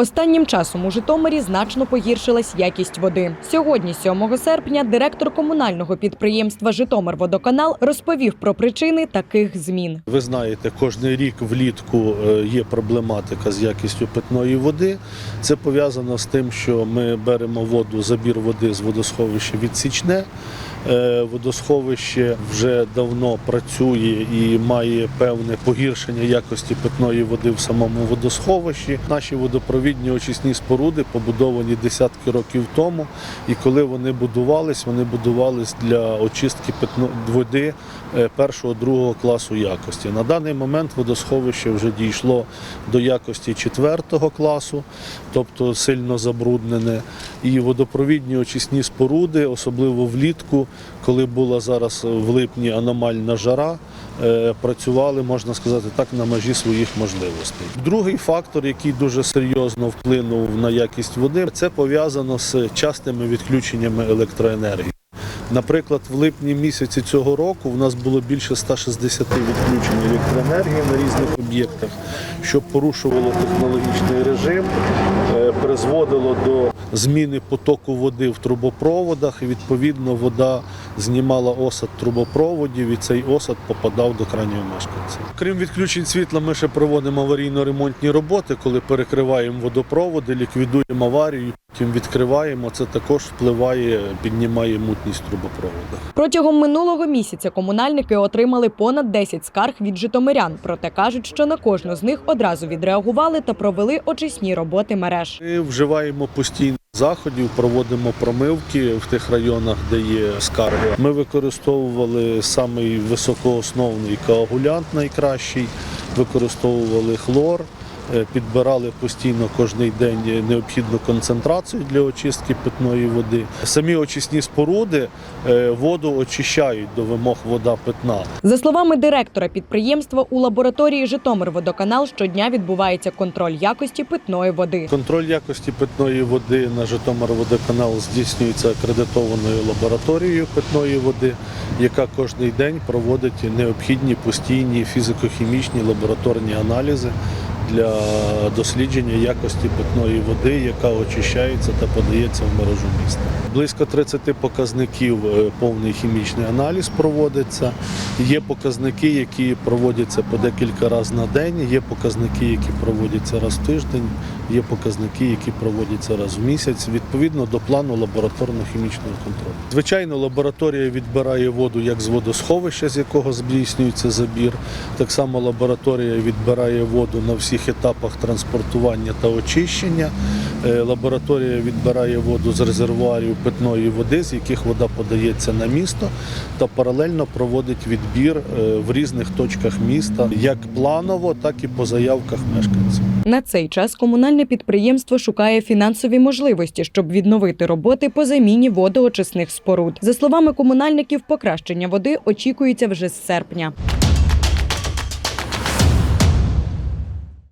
Останнім часом у Житомирі значно погіршилась якість води. Сьогодні, 7 серпня, директор комунального підприємства Житомирводоканал розповів про причини таких змін. Ви знаєте, кожен рік влітку е, є проблематика з якістю питної води. Це пов'язано з тим, що ми беремо воду, забір води з водосховища відсічне. Е, Водосховище вже давно працює і має певне погіршення якості питної води в самому водосховищі. Наші водопровідні очисні споруди побудовані десятки років тому. І коли вони будувались, вони будувались для очистки води е, першого другого класу якості. На даний момент водосховище вже дійшло до якості четвертого класу, тобто сильно забруднене. І водопровідні очисні споруди, особливо влітку, коли була зараз в липні аномальна жара, е, працювали, можна сказати так, на межі своїх можливостей. Другий фактор, який дуже серйозно вплинув на якість води, це пов'язано з частими відключеннями електроенергії. Наприклад, в липні місяці цього року в нас було більше 160 відключень електроенергії на різних об'єктах, що порушувало технологічний режим, е, призводило до зміни потоку води в трубопроводах. І відповідно вода знімала осад трубопроводів, і цей осад попадав до крайнього мешканців. Крім відключень світла, ми ще проводимо аварійно-ремонтні роботи, коли перекриваємо водопроводи, ліквідуємо аварію, потім відкриваємо. Це також впливає, піднімає мутність в трубопроводах. Протягом минулого місяця комунальники отримали понад 10 скарг від житомирян. Проте кажуть, що на кожну з них одразу відреагували та провели очисні роботи мереж. Ми вживаємо постійно заходів, проводимо промивки в тих районах, де є скарги. Ми використовували самий високоосновний коагулянт найкращий, використовували хлор. Е, Підбирали постійно кожен день необхідну концентрацію для очистки питної води. Самі очисні споруди е, воду очищають до вимог вода питна. За словами директора підприємства, у лабораторії Житомирводоканал щодня відбувається контроль якості питної води. Контроль якості питної води на Житомирводоканал здійснюється акредитованою лабораторією питної води, яка кожен день проводить необхідні постійні фізико-хімічні лабораторні аналізи для дослідження якості питної води, яка очищається та подається в мережу міста. Близько 30 показників е, повний хімічний аналіз проводиться. Є показники, які проводяться по декілька разів на день, є показники, які проводяться раз в тиждень, є показники, які проводяться раз в місяць, відповідно до плану лабораторно-хімічного контролю. Звичайно, лабораторія відбирає воду як з водосховища, з якого здійснюється забір. Так само лабораторія відбирає воду на всіх етапах транспортування та очищення. Е, Лабораторія відбирає воду з резервуарів питної води, з яких вода подається на місто, та паралельно проводить відбір е, в різних точках міста, як планово, так і по заявках мешканців. На цей час комунальне підприємство шукає фінансові можливості, щоб відновити роботи по заміні водоочисних споруд. За словами комунальників, покращення води очікується вже з серпня.